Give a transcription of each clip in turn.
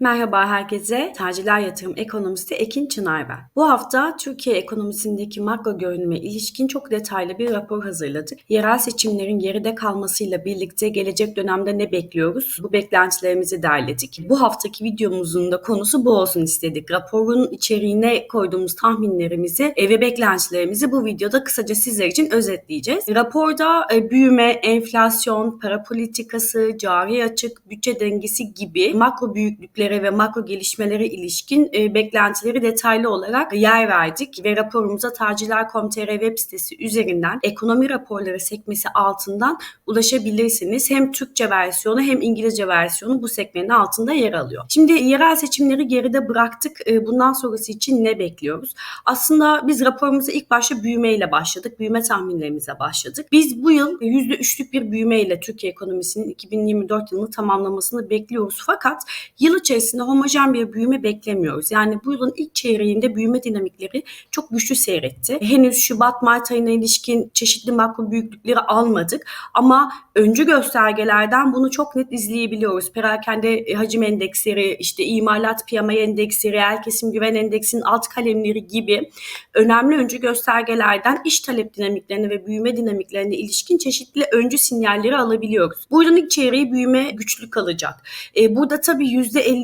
Merhaba herkese. Tercihler Yatırım Ekonomisti Ekin Çınar ben. Bu hafta Türkiye ekonomisindeki makro görünüme ilişkin çok detaylı bir rapor hazırladık. Yerel seçimlerin geride kalmasıyla birlikte gelecek dönemde ne bekliyoruz? Bu beklentilerimizi derledik. Bu haftaki videomuzun da konusu bu olsun istedik. Raporun içeriğine koyduğumuz tahminlerimizi ve beklentilerimizi bu videoda kısaca sizler için özetleyeceğiz. Raporda e, büyüme, enflasyon, para politikası, cari açık, bütçe dengesi gibi makro büyüklükleri gelişmelere ve makro gelişmelere ilişkin e, beklentileri detaylı olarak yer verdik ve raporumuza Tacirler.com.tr web sitesi üzerinden ekonomi raporları sekmesi altından ulaşabilirsiniz. Hem Türkçe versiyonu hem İngilizce versiyonu bu sekmenin altında yer alıyor. Şimdi yerel seçimleri geride bıraktık. E, bundan sonrası için ne bekliyoruz? Aslında biz raporumuza ilk başta büyümeyle başladık. Büyüme tahminlerimize başladık. Biz bu yıl %3'lük bir büyümeyle Türkiye ekonomisinin 2024 yılını tamamlamasını bekliyoruz. Fakat yıl içerisinde içerisinde homojen bir büyüme beklemiyoruz. Yani bu yılın ilk çeyreğinde büyüme dinamikleri çok güçlü seyretti. Henüz Şubat-Mart ayına ilişkin çeşitli makro büyüklükleri almadık ama öncü göstergelerden bunu çok net izleyebiliyoruz. Perakende e, hacim endeksleri, işte imalat piyama endeksleri, el kesim güven endeksinin alt kalemleri gibi önemli öncü göstergelerden iş talep dinamiklerine ve büyüme dinamiklerine ilişkin çeşitli öncü sinyalleri alabiliyoruz. Bu yılın ilk çeyreği büyüme güçlü kalacak. E, burada tabii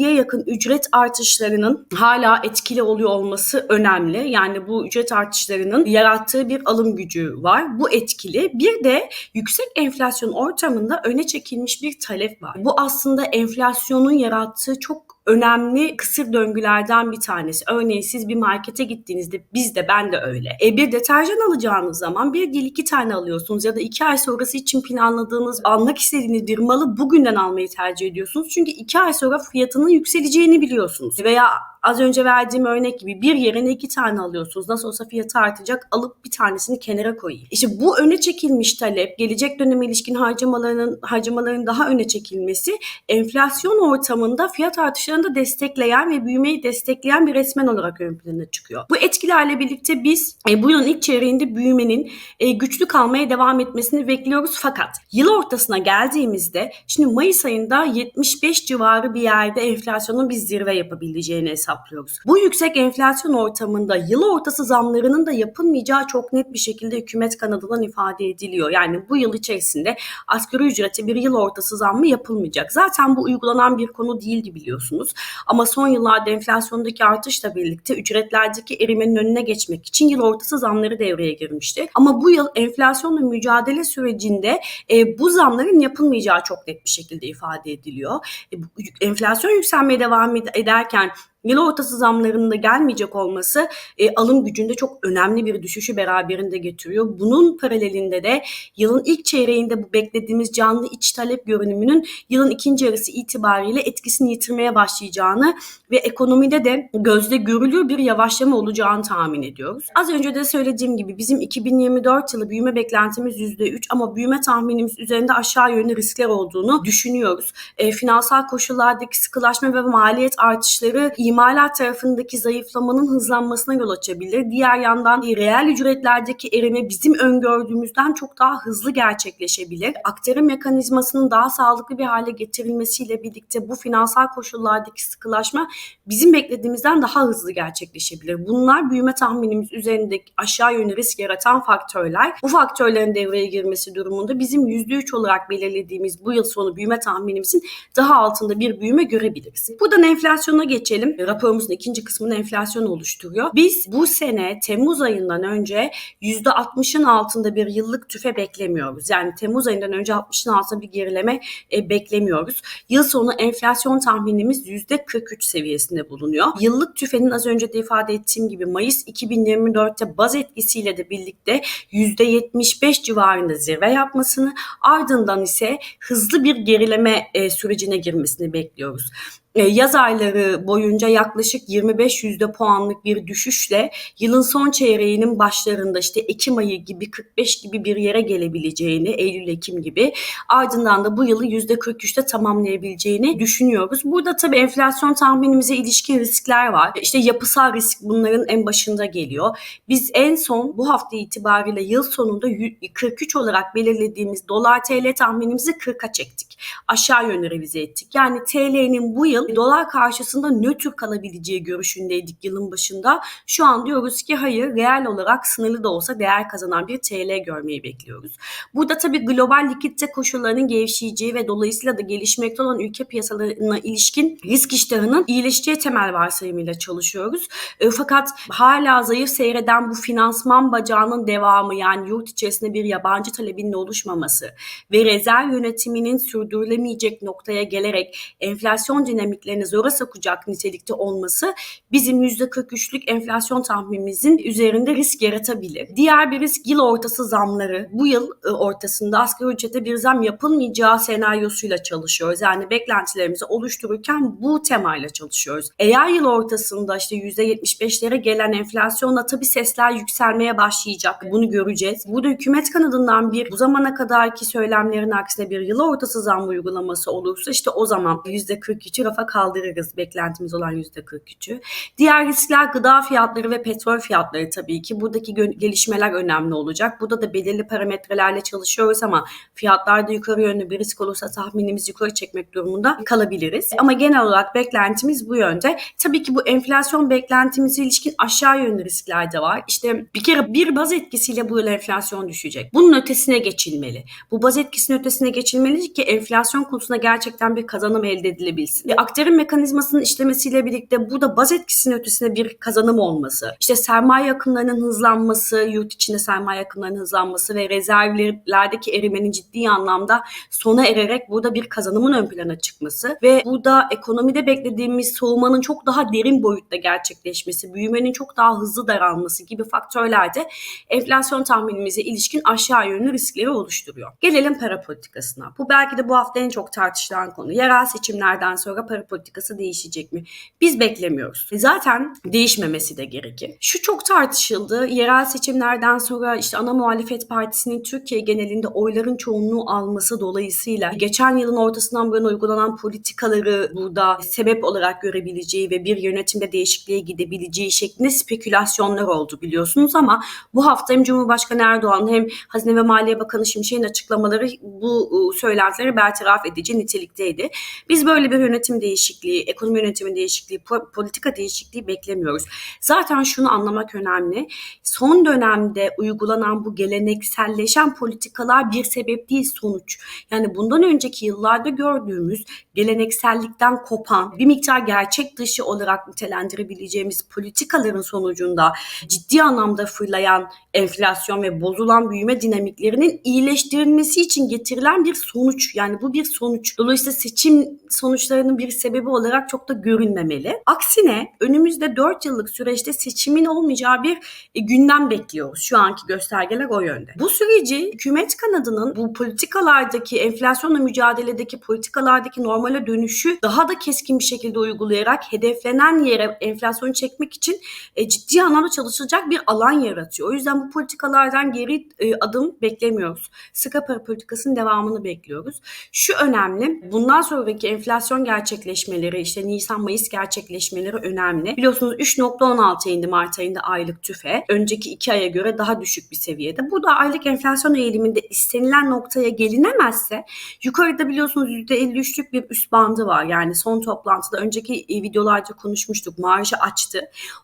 %50'ye yakın ücret artışlarının hala etkili oluyor olması önemli. Yani bu ücret artışlarının yarattığı bir alım gücü var. Bu etkili. Bir de yüksek enflasyon ortamında öne çekilmiş bir talep var. Bu aslında enflasyonun yarattığı çok önemli kısır döngülerden bir tanesi. Örneğin siz bir markete gittiğinizde biz de ben de öyle. E, bir deterjan alacağınız zaman bir değil iki tane alıyorsunuz ya da iki ay sonrası için planladığınız, almak istediğiniz bir malı bugünden almayı tercih ediyorsunuz. Çünkü iki ay sonra fiyatının yükseleceğini biliyorsunuz. Veya az önce verdiğim örnek gibi bir yerine iki tane alıyorsunuz. Nasıl olsa fiyatı artacak alıp bir tanesini kenara koyayım. İşte bu öne çekilmiş talep, gelecek döneme ilişkin harcamaların harcamaların daha öne çekilmesi enflasyon ortamında fiyat artışlarını da destekleyen ve büyümeyi destekleyen bir resmen olarak ön plana çıkıyor. Bu etkilerle birlikte biz e, bu yılın ilk çeyreğinde büyümenin e, güçlü kalmaya devam etmesini bekliyoruz. Fakat yıl ortasına geldiğimizde şimdi Mayıs ayında 75 civarı bir yerde enflasyonun bir zirve yapabileceğini hesap hesaplıyoruz. Bu yüksek enflasyon ortamında yıl ortası zamlarının da yapılmayacağı çok net bir şekilde hükümet kanadından ifade ediliyor. Yani bu yıl içerisinde asgari ücrete bir yıl ortası zammı yapılmayacak. Zaten bu uygulanan bir konu değildi biliyorsunuz. Ama son yıllarda enflasyondaki artışla birlikte ücretlerdeki erimenin önüne geçmek için yıl ortası zamları devreye girmişti. Ama bu yıl enflasyonla mücadele sürecinde e, bu zamların yapılmayacağı çok net bir şekilde ifade ediliyor. E, enflasyon yükselmeye devam ederken Yıl ortası zamlarının da gelmeyecek olması e, alım gücünde çok önemli bir düşüşü beraberinde getiriyor. Bunun paralelinde de yılın ilk çeyreğinde bu beklediğimiz canlı iç talep görünümünün yılın ikinci yarısı itibariyle etkisini yitirmeye başlayacağını ve ekonomide de gözle görülür bir yavaşlama olacağını tahmin ediyoruz. Az önce de söylediğim gibi bizim 2024 yılı büyüme beklentimiz %3 ama büyüme tahminimiz üzerinde aşağı yönlü riskler olduğunu düşünüyoruz. E, finansal koşullardaki sıkılaşma ve maliyet artışları imalat tarafındaki zayıflamanın hızlanmasına yol açabilir. Diğer yandan reel ücretlerdeki erime bizim öngördüğümüzden çok daha hızlı gerçekleşebilir. Aktarım mekanizmasının daha sağlıklı bir hale getirilmesiyle birlikte bu finansal koşullardaki sıkılaşma bizim beklediğimizden daha hızlı gerçekleşebilir. Bunlar büyüme tahminimiz üzerinde aşağı yönlü risk yaratan faktörler. Bu faktörlerin devreye girmesi durumunda bizim %3 olarak belirlediğimiz bu yıl sonu büyüme tahminimizin daha altında bir büyüme görebiliriz. Buradan enflasyona geçelim raporumuzun ikinci kısmını enflasyon oluşturuyor. Biz bu sene Temmuz ayından önce %60'ın altında bir yıllık tüfe beklemiyoruz. Yani Temmuz ayından önce 60'ın altında bir gerileme e, beklemiyoruz. Yıl sonu enflasyon tahminimiz %43 seviyesinde bulunuyor. Yıllık tüfenin az önce de ifade ettiğim gibi Mayıs 2024'te baz etkisiyle de birlikte %75 civarında zirve yapmasını ardından ise hızlı bir gerileme e, sürecine girmesini bekliyoruz. E, yaz ayları boyunca yaklaşık 25 yüzde puanlık bir düşüşle yılın son çeyreğinin başlarında işte Ekim ayı gibi 45 gibi bir yere gelebileceğini, Eylül-Ekim gibi ardından da bu yılı yüzde 43'te tamamlayabileceğini düşünüyoruz. Burada tabii enflasyon tahminimize ilişkin riskler var. İşte yapısal risk bunların en başında geliyor. Biz en son bu hafta itibariyle yıl sonunda 43 olarak belirlediğimiz dolar TL tahminimizi 40'a çektik. Aşağı yönlü revize ettik. Yani TL'nin bu yıl yıl dolar karşısında nötr kalabileceği görüşündeydik yılın başında. Şu an diyoruz ki hayır reel olarak sınırlı da olsa değer kazanan bir TL görmeyi bekliyoruz. Burada tabii global likidite koşullarının gevşeyeceği ve dolayısıyla da gelişmekte olan ülke piyasalarına ilişkin risk iştahının iyileşeceği temel varsayımıyla çalışıyoruz. E, fakat hala zayıf seyreden bu finansman bacağının devamı yani yurt içerisinde bir yabancı talebinin oluşmaması ve rezerv yönetiminin sürdürülemeyecek noktaya gelerek enflasyon dinamiklerini zora sokacak nitelikte olması bizim %43'lük enflasyon tahminimizin üzerinde risk yaratabilir. Diğer bir risk yıl ortası zamları. Bu yıl e, ortasında asgari ücrete bir zam yapılmayacağı senaryosuyla çalışıyoruz. Yani beklentilerimizi oluştururken bu temayla çalışıyoruz. Eğer yıl ortasında işte %75'lere gelen enflasyonla tabii sesler yükselmeye başlayacak. Bunu göreceğiz. Burada hükümet kanadından bir bu zamana kadarki söylemlerin aksine bir yıl ortası zam uygulaması olursa işte o zaman %43'ü rafa kaldırırız beklentimiz olan %43'ü. Diğer riskler gıda fiyatları ve petrol fiyatları tabii ki. Buradaki gelişmeler önemli olacak. Burada da belirli parametrelerle çalışıyoruz ama fiyatlarda yukarı yönlü bir risk olursa tahminimizi yukarı çekmek durumunda kalabiliriz. Ama genel olarak beklentimiz bu yönde. Tabii ki bu enflasyon beklentimize ilişkin aşağı yönlü riskler de var. İşte bir kere bir baz etkisiyle bu yıl enflasyon düşecek. Bunun ötesine geçilmeli. Bu baz etkisinin ötesine geçilmeli ki enflasyon konusunda gerçekten bir kazanım elde edilebilsin. Bir aktarım mekanizmasının işlemesiyle birlikte burada baz etkisinin ötesine bir kazanım olması, işte sermaye akımlarının hızlanması, yurt içinde sermaye akımlarının hızlanması ve rezervlerdeki erimenin ciddi anlamda sona ererek burada bir kazanımın ön plana çıkması ve burada ekonomide beklediğimiz soğumanın çok daha derin boyutta gerçekleşmesi, büyümenin çok daha hızlı daralması gibi faktörler de enflasyon tahminimize ilişkin aşağı yönlü riskleri oluşturuyor. Gelelim para politikasına. Bu belki de bu hafta en çok tartışılan konu. Yerel seçimlerden sonra para politikası değişecek mi? Biz beklemiyoruz. Zaten değişmemesi de gerekir. Şu çok tartışıldı. Yerel seçimlerden sonra işte ana muhalefet partisinin Türkiye genelinde oyların çoğunluğu alması dolayısıyla geçen yılın ortasından bu yana uygulanan politikaları burada sebep olarak görebileceği ve bir yönetimde değişikliğe gidebileceği şeklinde spekülasyonlar oldu biliyorsunuz ama bu hafta hem Cumhurbaşkanı Erdoğan hem Hazine ve Maliye Bakanı Şimşek'in açıklamaları bu ıı, söylentileri bertaraf edici nitelikteydi. Biz böyle bir yönetim değişikliği, ekonomi yönetimi değişikliği, politika değişikliği beklemiyoruz. Zaten şunu anlamak önemli. Son dönemde uygulanan bu gelenekselleşen politikalar bir sebep değil sonuç. Yani bundan önceki yıllarda gördüğümüz geleneksellikten kopan, bir miktar gerçek dışı olarak nitelendirebileceğimiz politikaların sonucunda ciddi anlamda fırlayan enflasyon ve bozulan büyüme dinamiklerinin iyileştirilmesi için getirilen bir sonuç. Yani bu bir sonuç. Dolayısıyla seçim sonuçlarının bir sebebi olarak çok da görünmemeli. Aksine önümüzde 4 yıllık süreçte seçimin olmayacağı bir e, gündem bekliyoruz. Şu anki göstergeler o yönde. Bu süreci hükümet kanadının bu politikalardaki enflasyonla mücadeledeki politikalardaki normale dönüşü daha da keskin bir şekilde uygulayarak hedeflenen yere enflasyonu çekmek için e, ciddi anlamda çalışılacak bir alan yaratıyor. O yüzden bu politikalardan geri e, adım beklemiyoruz. Sıkı para politikasının devamını bekliyoruz. Şu önemli. Bundan sonraki enflasyon gerçekleşmeleri işte Nisan-Mayıs gerçekleşmeleri önemli. Biliyorsunuz 3.16 indi Mart ayında aylık tüfe. Önceki iki aya göre daha düşük bir seviyede. Bu da aylık enflasyon eğiliminde istenilen noktaya gelinemezse yukarıda biliyorsunuz %53'lük bir üst bandı var. Yani son toplantıda önceki videolarda konuşmuştuk. Marjı açtı.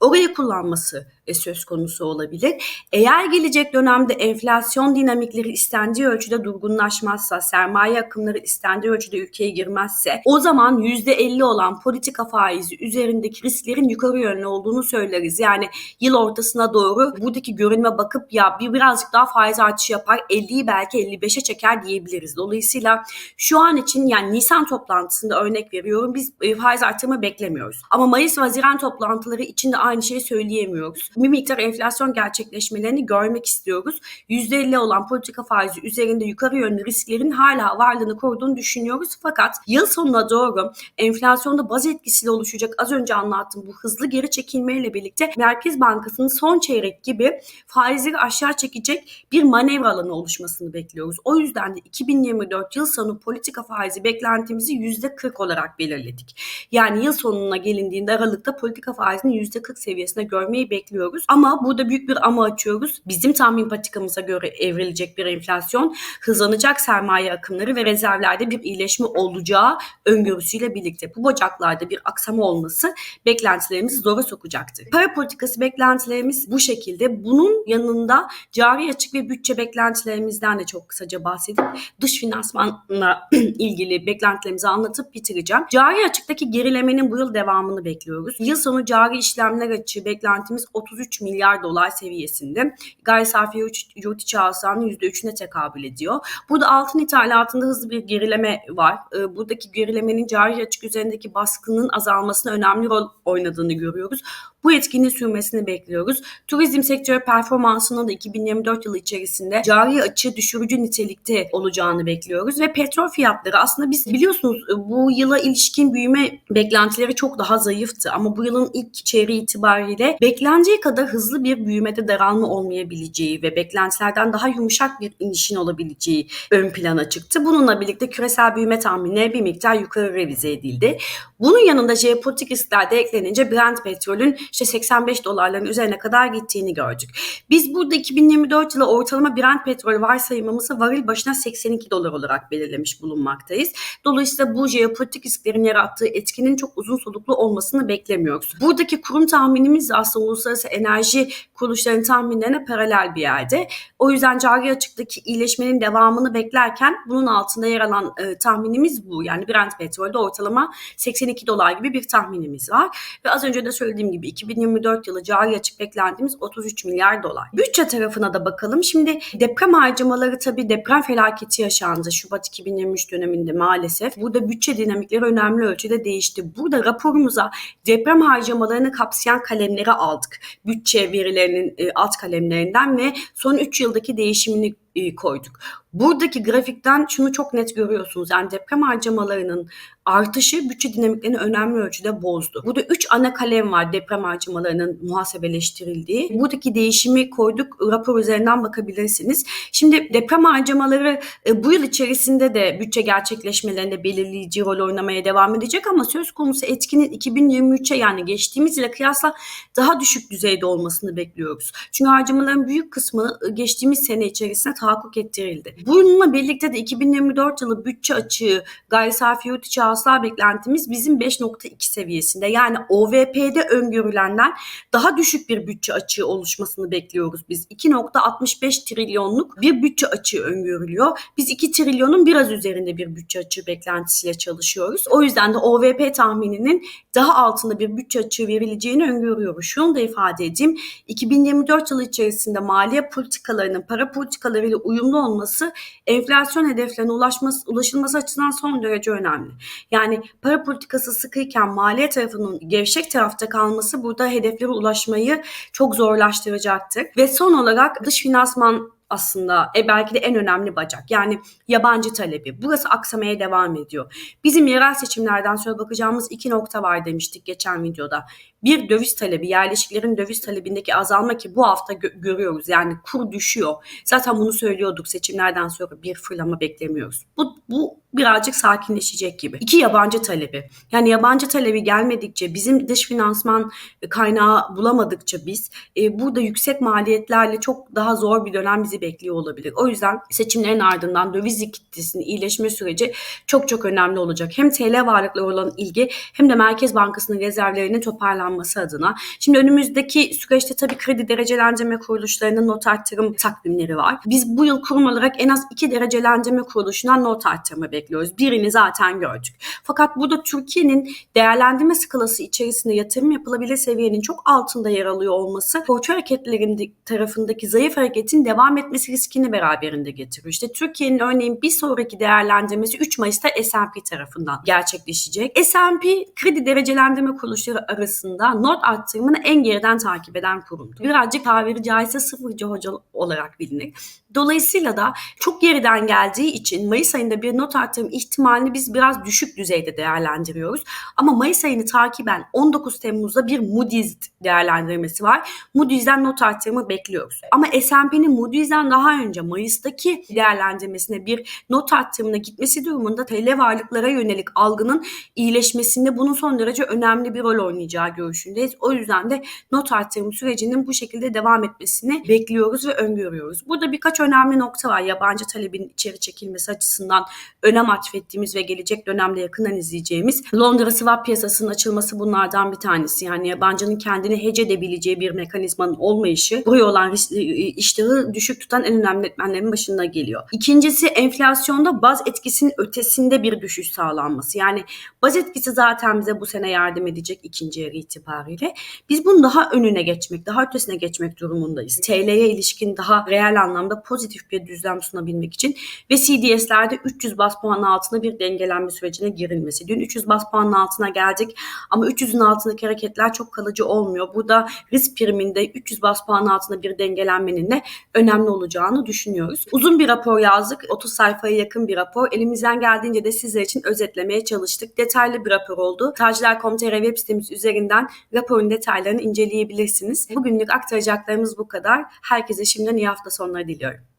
Orayı kullanması e, söz konusu olabilir. Eğer gelecek dönemde enflasyon dinamikleri istendiği ölçüde durgunlaşmazsa, sermaye akımları istendiği ölçüde ülkeye girmezse o zaman %50 olan politika faizi üzerindeki risklerin yukarı yönlü olduğunu söyleriz. Yani yıl ortasına doğru buradaki görünme bakıp ya bir birazcık daha faiz artışı yapar 50'yi belki 55'e çeker diyebiliriz. Dolayısıyla şu an için yani Nisan toplantısında örnek veriyorum biz e, faiz artırımı beklemiyoruz. Ama Mayıs ve Haziran toplantıları için de aynı şeyi söyleyemiyoruz bir miktar enflasyon gerçekleşmelerini görmek istiyoruz. %50 olan politika faizi üzerinde yukarı yönlü risklerin hala varlığını koruduğunu düşünüyoruz. Fakat yıl sonuna doğru enflasyonda baz etkisiyle oluşacak az önce anlattığım bu hızlı geri çekilmeyle birlikte Merkez Bankası'nın son çeyrek gibi faizleri aşağı çekecek bir manevra alanı oluşmasını bekliyoruz. O yüzden de 2024 yıl sonu politika faizi beklentimizi %40 olarak belirledik. Yani yıl sonuna gelindiğinde Aralık'ta politika faizini %40 seviyesinde görmeyi bekliyoruz. Ama burada büyük bir ama açıyoruz. Bizim tahmin patikamıza göre evrilecek bir enflasyon, hızlanacak sermaye akımları ve rezervlerde bir iyileşme olacağı öngörüsüyle birlikte bu bacaklarda bir aksama olması beklentilerimizi zora sokacaktır. Para politikası beklentilerimiz bu şekilde. Bunun yanında cari açık ve bütçe beklentilerimizden de çok kısaca bahsedip dış finansmanla ilgili beklentilerimizi anlatıp bitireceğim. Cari açıktaki gerilemenin bu yıl devamını bekliyoruz. Yıl sonu cari işlemler açığı beklentimiz 33 milyar dolar seviyesinde. Gayri safi yurt içi hasılanın %3'üne tekabül ediyor. Burada altın ithalatında hızlı bir gerileme var. Ee, buradaki gerilemenin cari açık üzerindeki baskının azalmasına önemli rol oynadığını görüyoruz. Bu etkinin sürmesini bekliyoruz. Turizm sektörü performansının da 2024 yılı içerisinde cari açı düşürücü nitelikte olacağını bekliyoruz ve petrol fiyatları aslında biz biliyorsunuz bu yıla ilişkin büyüme beklentileri çok daha zayıftı ama bu yılın ilk çeyreği itibariyle beklendiği kadar hızlı bir büyümede daralma olmayabileceği ve beklentilerden daha yumuşak bir inişin olabileceği ön plana çıktı. Bununla birlikte küresel büyüme tahminleri bir miktar yukarı revize edildi. Bunun yanında jeopolitik riskler de eklenince Brent petrolün işte 85 dolarların üzerine kadar gittiğini gördük. Biz burada 2024 yılı ortalama Brent petrol varsayımımızı varil başına 82 dolar olarak belirlemiş bulunmaktayız. Dolayısıyla bu jeopolitik risklerin yarattığı etkinin çok uzun soluklu olmasını beklemiyoruz. Buradaki kurum tahminimiz aslında uluslararası enerji kuruluşlarının tahminlerine paralel bir yerde. O yüzden cari açıktaki iyileşmenin devamını beklerken bunun altında yer alan e, tahminimiz bu. Yani Brent petrolde ortalama 82 dolar gibi bir tahminimiz var. Ve az önce de söylediğim gibi 2024 yılı cari açık beklentimiz 33 milyar dolar. Bütçe tarafına da bakalım. Şimdi deprem harcamaları tabii deprem felaketi yaşandı Şubat 2023 döneminde maalesef. Burada bütçe dinamikleri önemli ölçüde değişti. Burada raporumuza deprem harcamalarını kapsayan kalemleri aldık. Bütçe verilerinin e, alt kalemlerinden ve son 3 yıldaki değişimini e, koyduk. Buradaki grafikten şunu çok net görüyorsunuz. Yani deprem harcamalarının artışı bütçe dinamiklerini önemli ölçüde bozdu. Burada 3 ana kalem var deprem harcamalarının muhasebeleştirildiği. Buradaki değişimi koyduk. Rapor üzerinden bakabilirsiniz. Şimdi deprem harcamaları e, bu yıl içerisinde de bütçe gerçekleşmelerinde belirleyici rol oynamaya devam edecek ama söz konusu etkinin 2023'e yani geçtiğimiz yıla kıyasla daha düşük düzeyde olmasını bekliyoruz. Çünkü harcamaların büyük kısmı e, geçtiğimiz sene içerisinde tahakkuk ettirildi. Bununla birlikte de 2024 yılı bütçe açığı gayri safi yurt içi hasıla beklentimiz bizim 5.2 seviyesinde. Yani OVP'de öngörülenden daha düşük bir bütçe açığı oluşmasını bekliyoruz biz. 2.65 trilyonluk bir bütçe açığı öngörülüyor. Biz 2 trilyonun biraz üzerinde bir bütçe açığı beklentisiyle çalışıyoruz. O yüzden de OVP tahmininin daha altında bir bütçe açığı verileceğini öngörüyoruz. Şunu da ifade edeyim. 2024 yılı içerisinde maliye politikalarının para politikalarıyla uyumlu olması enflasyon hedeflerine ulaşması, ulaşılması açısından son derece önemli. Yani para politikası sıkıyken maliye tarafının gevşek tarafta kalması burada hedeflere ulaşmayı çok zorlaştıracaktır. Ve son olarak dış finansman aslında e, belki de en önemli bacak. Yani yabancı talebi. Burası aksamaya devam ediyor. Bizim yerel seçimlerden sonra bakacağımız iki nokta var demiştik geçen videoda. Bir döviz talebi, yerleşiklerin döviz talebindeki azalma ki bu hafta gö- görüyoruz. Yani kur düşüyor. Zaten bunu söylüyorduk seçimlerden sonra bir fırlama beklemiyoruz. Bu, bu birazcık sakinleşecek gibi. İki yabancı talebi. Yani yabancı talebi gelmedikçe bizim dış finansman kaynağı bulamadıkça biz e, burada yüksek maliyetlerle çok daha zor bir dönem bizi bekliyor olabilir. O yüzden seçimlerin ardından döviz likiditesinin iyileşme süreci çok çok önemli olacak. Hem TL varlıkları olan ilgi hem de Merkez Bankası'nın rezervlerinin toparlanması adına. Şimdi önümüzdeki süreçte tabii kredi derecelendirme kuruluşlarının not arttırım takvimleri var. Biz bu yıl kurum olarak en az iki derecelendirme kuruluşundan not arttırma bekliyoruz. Birini zaten gördük. Fakat burada Türkiye'nin değerlendirme skalası içerisinde yatırım yapılabilir seviyenin çok altında yer alıyor olması portföy hareketlerinin tarafındaki zayıf hareketin devam etmesi riskini beraberinde getiriyor. İşte Türkiye'nin örneğin bir sonraki değerlendirmesi 3 Mayıs'ta S&P tarafından gerçekleşecek. S&P kredi derecelendirme kuruluşları arasında not arttırımını en geriden takip eden kurumdur. Birazcık tabiri caizse sıfırcı hoca olarak bilinir. Dolayısıyla da çok geriden geldiği için Mayıs ayında bir not artırım ihtimalini biz biraz düşük düzeyde değerlendiriyoruz. Ama Mayıs ayını takiben 19 Temmuz'da bir Moody's değerlendirmesi var. Moody's'den not artırımı bekliyoruz. Ama S&P'nin Moody's'den seçimlerden daha önce Mayıs'taki değerlendirmesine bir not arttırımına gitmesi durumunda TL varlıklara yönelik algının iyileşmesinde bunun son derece önemli bir rol oynayacağı görüşündeyiz. O yüzden de not arttırım sürecinin bu şekilde devam etmesini bekliyoruz ve öngörüyoruz. Burada birkaç önemli nokta var. Yabancı talebin içeri çekilmesi açısından önem atfettiğimiz ve gelecek dönemde yakından izleyeceğimiz Londra swap piyasasının açılması bunlardan bir tanesi. Yani yabancının kendini hece edebileceği bir mekanizmanın olmayışı buraya olan iştahı düşük tutan en önemli etmenlerin başında geliyor. İkincisi enflasyonda baz etkisinin ötesinde bir düşüş sağlanması. Yani baz etkisi zaten bize bu sene yardım edecek ikinci yarı itibariyle. Biz bunun daha önüne geçmek, daha ötesine geçmek durumundayız. TL'ye ilişkin daha reel anlamda pozitif bir düzlem sunabilmek için ve CDS'lerde 300 bas puan altında bir dengelenme sürecine girilmesi. Dün 300 bas puanın altına geldik ama 300'ün altındaki hareketler çok kalıcı olmuyor. Burada risk priminde 300 bas puan altında bir dengelenmenin de önemli olacağını düşünüyoruz. Uzun bir rapor yazdık. 30 sayfaya yakın bir rapor. Elimizden geldiğince de sizler için özetlemeye çalıştık. Detaylı bir rapor oldu. Taclar.com.tr web sitemiz üzerinden raporun detaylarını inceleyebilirsiniz. Bugünlük aktaracaklarımız bu kadar. Herkese şimdiden iyi hafta sonları diliyorum.